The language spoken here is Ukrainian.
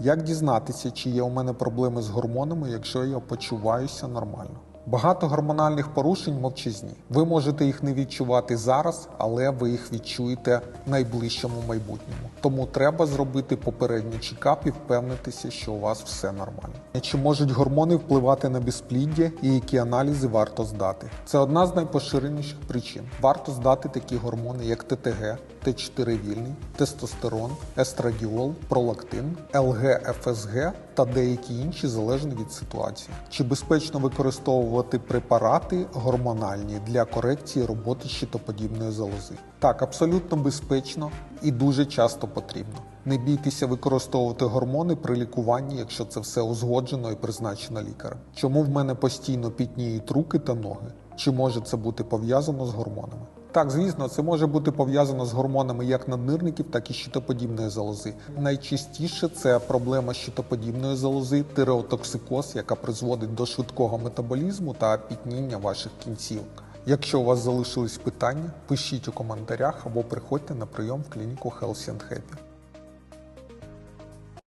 Як дізнатися, чи є у мене проблеми з гормонами, якщо я почуваюся нормально? Багато гормональних порушень мовчазні. Ви можете їх не відчувати зараз, але ви їх відчуєте в найближчому майбутньому. Тому треба зробити попередній чекап і впевнитися, що у вас все нормально. Чи можуть гормони впливати на безпліддя і які аналізи варто здати? Це одна з найпоширеніших причин. Варто здати такі гормони, як ТТГ, Т4 вільний, тестостерон, естрадіол, пролактин, ЛГ-ФСГ та деякі інші залежно від ситуації. Чи безпечно використовувати препарати гормональні для корекції роботи щитоподібної залози? Так, абсолютно безпечно і дуже часто потрібно. Не бійтеся використовувати гормони при лікуванні, якщо це все узгоджено і призначено лікарем. Чому в мене постійно пітніють руки та ноги? Чи може це бути пов'язано з гормонами? Так, звісно, це може бути пов'язано з гормонами як наднирників, так і щитоподібної залози. Найчастіше це проблема щитоподібної залози, тиреотоксикоз, яка призводить до швидкого метаболізму та пітніння ваших кінцівок. Якщо у вас залишились питання, пишіть у коментарях або приходьте на прийом в клініку Healthy and Happy.